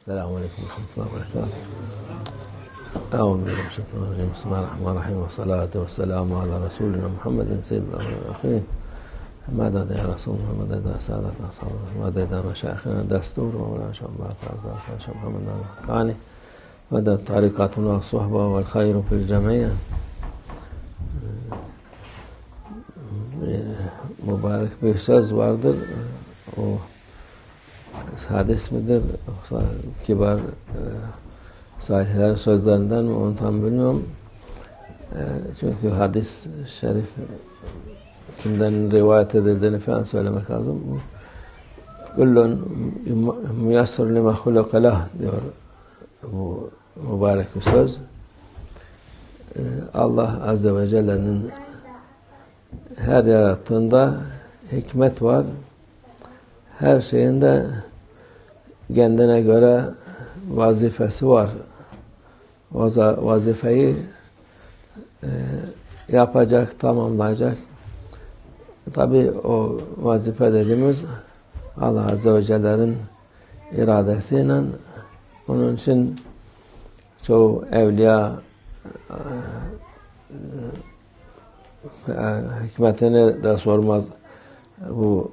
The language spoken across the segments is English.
السلام عليكم ورحمة الله وبركاته. أعوذ بالله من الشيطان الرجيم. بسم الله الرحمن الرحيم. والصلاة والسلام على رسولنا محمد سيد والآخرين مدد يا رسول الله؟ مدد يا سادتنا أصحاب مدد يا مشايخنا؟ دستور مولانا شاء الله تعالى. شاء محمد الحقاني مدد طريقتنا والصحبة والخير في الجميع؟ mübarek bir söz vardır. O hadis midir? Kibar e, salihlerin sözlerinden mi onu tam bilmiyorum. E, çünkü hadis şerif kimden rivayet edildiğini falan söylemek lazım. Kullun müyassır lima hulakalah diyor bu mübarek bir söz. E, Allah Azze ve Celle'nin her yarattığında hikmet var. Her şeyinde kendine göre vazifesi var. Vazifeyi e, yapacak, tamamlayacak. Tabi o vazife dediğimiz Allah Azze ve Celle'nin iradesiyle onun için çoğu evliya hikmetini de sormaz. Bu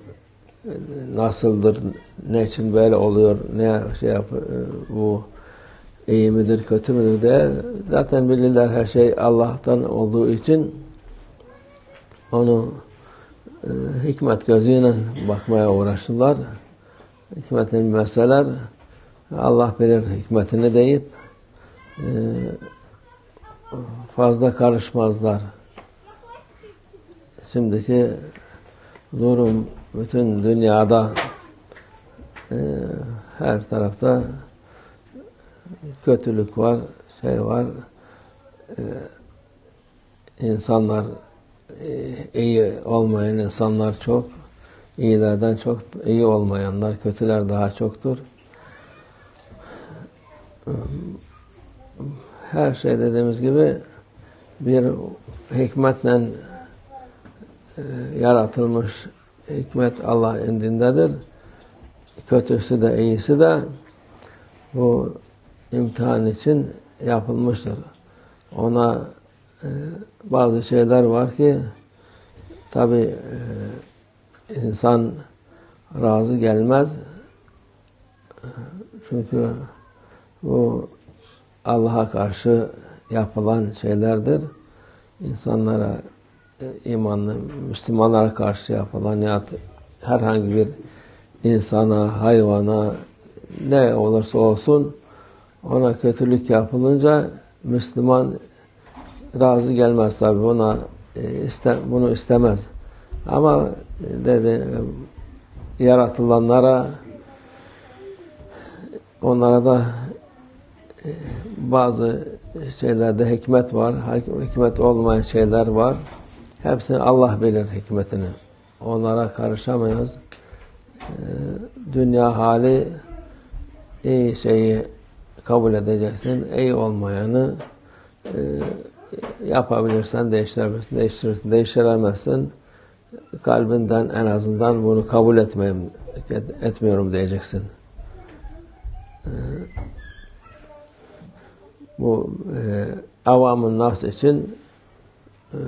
nasıldır, ne için böyle oluyor, ne şey yap, bu iyi midir, kötü müdür diye zaten bilirler her şey Allah'tan olduğu için onu e, hikmet gözüyle bakmaya uğraşırlar. Hikmetini bilmeseler Allah bilir hikmetini deyip e, fazla karışmazlar şimdiki durum bütün dünyada e, her tarafta kötülük var, şey var. E, insanlar e, iyi olmayan insanlar çok. İyilerden çok iyi olmayanlar, kötüler daha çoktur. Her şey dediğimiz gibi bir hikmetle yaratılmış hikmet Allah indindedir. Kötüsü de iyisi de bu imtihan için yapılmıştır. Ona e, bazı şeyler var ki tabi e, insan razı gelmez. Çünkü bu Allah'a karşı yapılan şeylerdir. İnsanlara imanlı Müslümanlara karşı yapılan ya herhangi bir insana, hayvana ne olursa olsun ona kötülük yapılınca Müslüman razı gelmez tabi buna iste, bunu istemez. Ama dedi yaratılanlara onlara da bazı şeylerde hikmet var, hikmet olmayan şeyler var. Hepsini Allah bilir hikmetini. Onlara karışamayız. Ee, dünya hali iyi şeyi kabul edeceksin. iyi olmayanı e, yapabilirsen değiştirebilirsin. Değiştirirsin. Değiştiremezsin. Kalbinden en azından bunu kabul etmeyeyim, etmiyorum diyeceksin. Ee, bu e, avamın nas için e,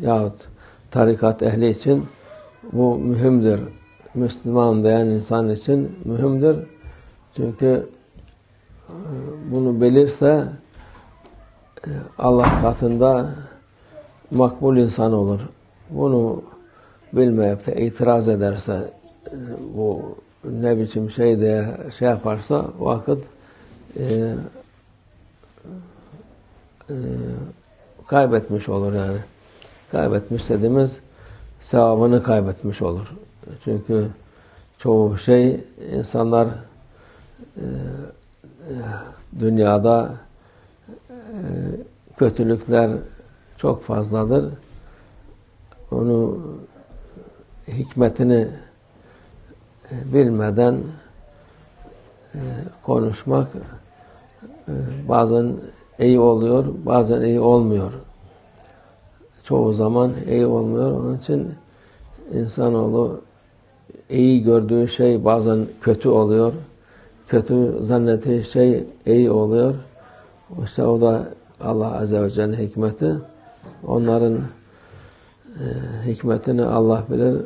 yahut tarikat ehli için bu mühimdir. Müslüman diyen insan için mühimdir. Çünkü e, bunu bilirse e, Allah katında makbul insan olur. Bunu bilmeyip de itiraz ederse e, bu ne biçim şey diye şey yaparsa vakit e, e, kaybetmiş olur yani kaybetmiş dediğimiz sevabını kaybetmiş olur. Çünkü çoğu şey insanlar e, dünyada e, kötülükler çok fazladır. Onu hikmetini e, bilmeden e, konuşmak e, bazen iyi oluyor, bazen iyi olmuyor çoğu zaman iyi olmuyor. Onun için insanoğlu iyi gördüğü şey bazen kötü oluyor. kötü zannettiği şey iyi oluyor. İşte o da Allah Azze ve Celle'nin hikmeti. Onların e, hikmetini Allah bilir.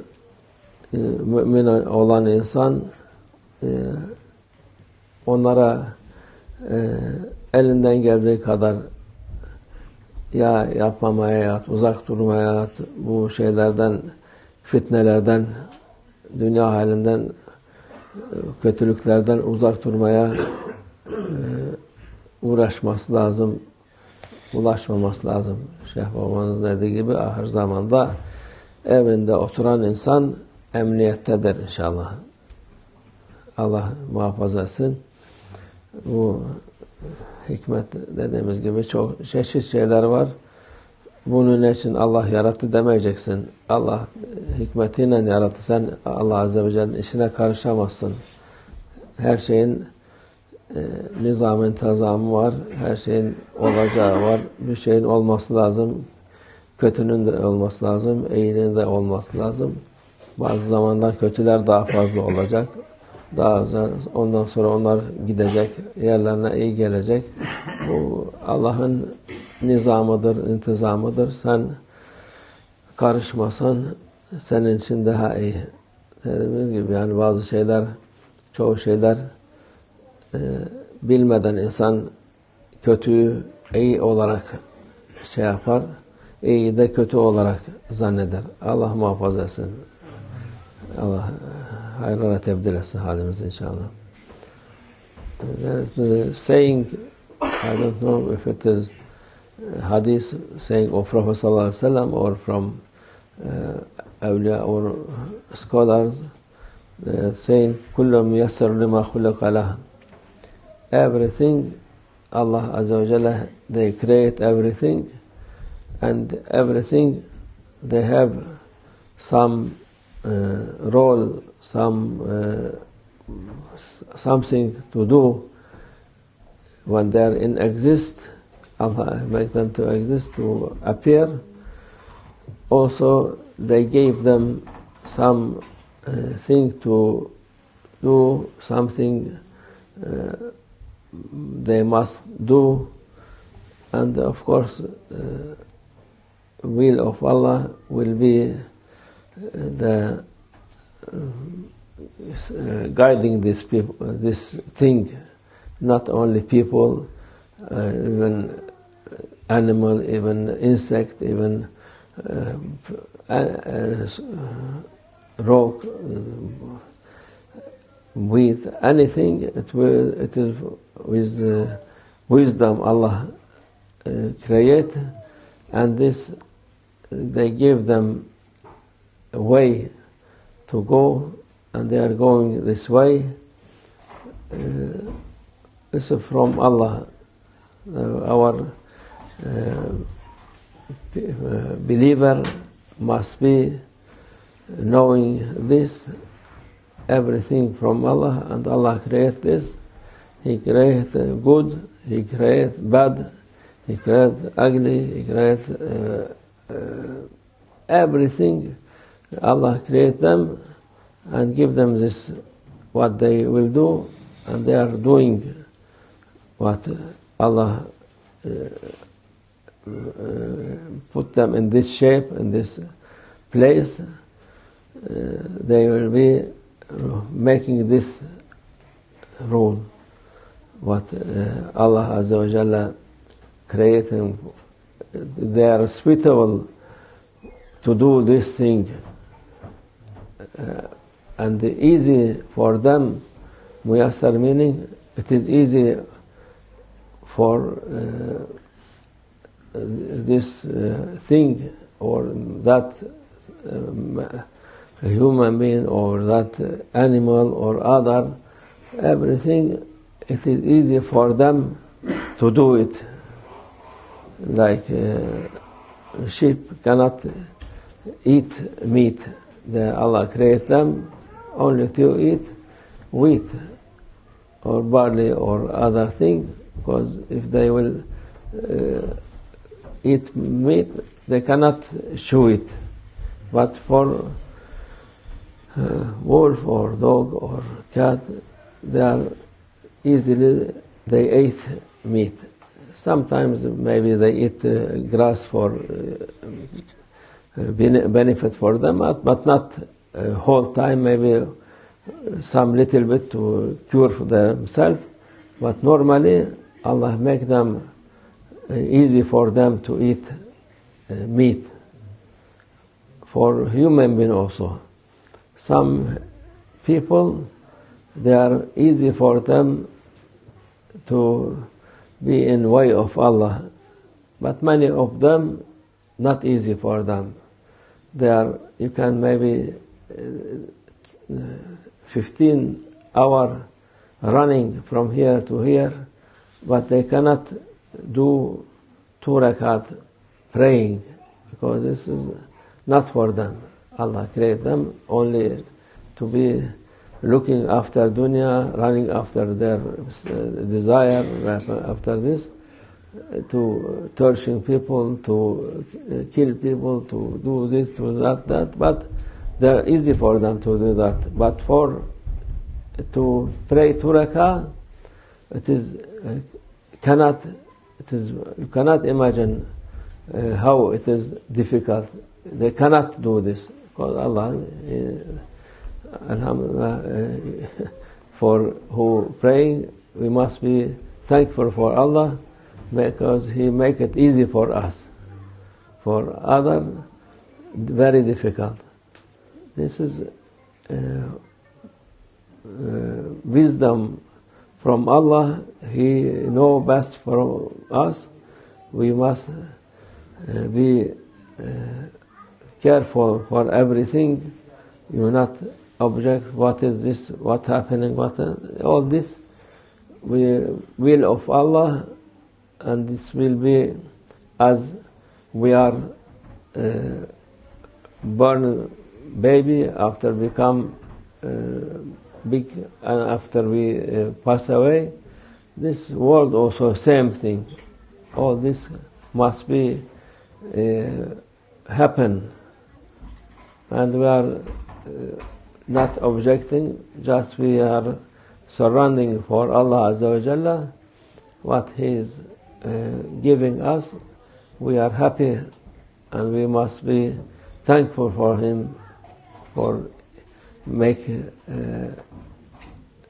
E, mümin olan insan e, onlara e, elinden geldiği kadar ya yapmamaya yat, uzak durmaya yat, bu şeylerden, fitnelerden, dünya halinden, kötülüklerden uzak durmaya e, uğraşması lazım, ulaşmaması lazım. Şeyh babanız dediği gibi ahir zamanda evinde oturan insan emniyettedir inşallah. Allah muhafaza etsin. Bu hikmet dediğimiz gibi çok çeşit şeyler var. Bunun için Allah yarattı demeyeceksin. Allah hikmetiyle yarattı. Sen Allah Azze ve Celle'nin işine karışamazsın. Her şeyin e, nizamın tazamı var. Her şeyin olacağı var. Bir şeyin olması lazım. Kötünün de olması lazım. iyiliğin de olması lazım. Bazı zamanlar kötüler daha fazla olacak. Daha ondan sonra onlar gidecek, yerlerine iyi gelecek. Bu Allah'ın nizamıdır, intizamıdır. Sen karışmasan senin için daha iyi. Dediğimiz gibi yani bazı şeyler, çoğu şeyler e, bilmeden insan kötüyü iyi olarak şey yapar, iyi de kötü olarak zanneder. Allah muhafaza etsin. Allah hayırlara tebdil etsin halimizi inşallah. There's a saying, I don't know if it is hadith saying of Prophet sallallahu alaihi wasallam or from uh, awliya or scholars uh, saying kullu muyassar lima khuliqa lah everything Allah azza wa jalla they create everything and everything they have some uh, role some uh, something to do when they are in exist Allah make them to exist to appear. Also they gave them some uh, thing to do something uh, they must do. And of course uh, will of Allah will be the uh, guiding this people, this thing, not only people, uh, even animal, even insect, even uh, rock, with anything. It will. It is with wisdom Allah create, and this they give them way to go, and they are going this way. Uh, this is from Allah. Uh, our uh, believer must be knowing this, everything from Allah, and Allah create this. He create good, He create bad, He create ugly, He create everything Allah create them and give them this what they will do and they are doing what Allah uh, uh, put them in this shape in this place. Uh, they will be making this rule what Allah Azza wa Jalla created they are suitable to do this thing. uh, and easy for them muyassar meaning it is easy for uh, this uh, thing or that human being or that animal or other everything it is easy for them to do it. Like sheep cannot eat meat the Allah create them only to eat wheat or barley or other thing because if they will uh, eat meat they cannot chew it but for uh, wolf or dog or cat they are easily they ate meat. Sometimes maybe they eat uh, grass for uh, benefit for them, but not uh, whole time. Maybe uh, some little bit to cure for themselves. But normally, Allah make them uh, easy for them to eat uh, meat. For human being also, some people they are easy for them to be in way of Allah, but many of them not easy for them. They are you can maybe uh, 15 hour running from here to here, but they cannot do two rakat praying because this is not for them. Allah created them only to be looking after dunya, running after their uh, desire, after this, to torturing people, to kill people, to do this, to that, that. But they're easy for them to do that. But for to pray two it is uh, cannot. It is you cannot imagine uh, how it is difficult. They cannot do this because Allah. Uh, Alhamdulillah, uh, for who praying, we must be thankful for Allah because He make it easy for us. For other, very difficult. This is uh, uh, wisdom from Allah. He know best for us. We must uh, be uh, careful for everything. You not object, what is this, what happening, what all this we will of Allah, and this will be as we are uh, born baby after become uh, big and after we uh, pass away. This world also same thing. All this must be uh, happen, and we are uh, not objecting, just we are surrounding for Allah Azza wa Jalla what He is giving us. We are happy and we must be thankful for Him for make uh,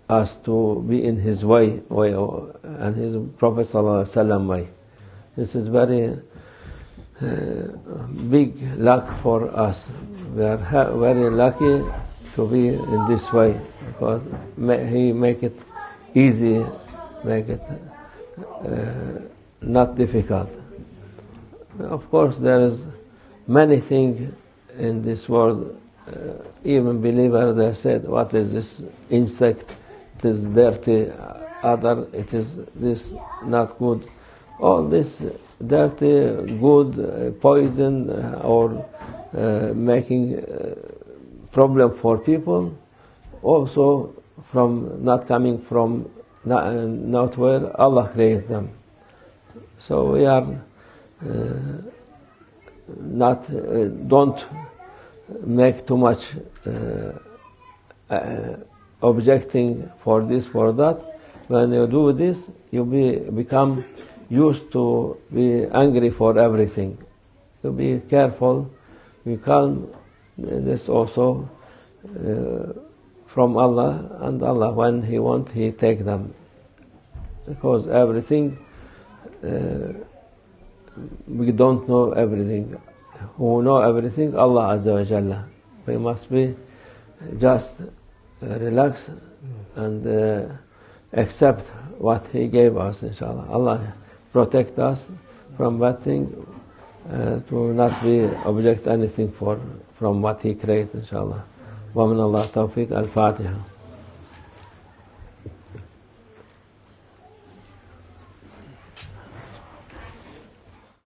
us to be in His way, way and His Prophet Sallallahu Alaihi Wasallam way. This is very uh, big luck for us. We are very lucky to be in this way because he make it easy, make it uh, not difficult. Of course, there is many things in this world. Uh, even believer they said, "What is this insect? It is dirty. Other, it is this not good. All this dirty, good, uh, poison, uh, or uh, making." Uh, problem for people, also from not coming from not, not where Allah created them. So we are uh, not uh, don't make too much uh, objecting for this for that. When you do this, you be become used to be angry for everything. You be careful, be calm this also uh, from Allah, and Allah, when He want, He take them. Because everything, we don't know everything. Who know everything? Allah Azza wa Jalla. We must be just uh, relax and uh, accept what He gave us, inshallah. Allah protect us from bad thing, uh, to not be object anything for from what he created inshallah. ومن الله التوفيق الفاتحة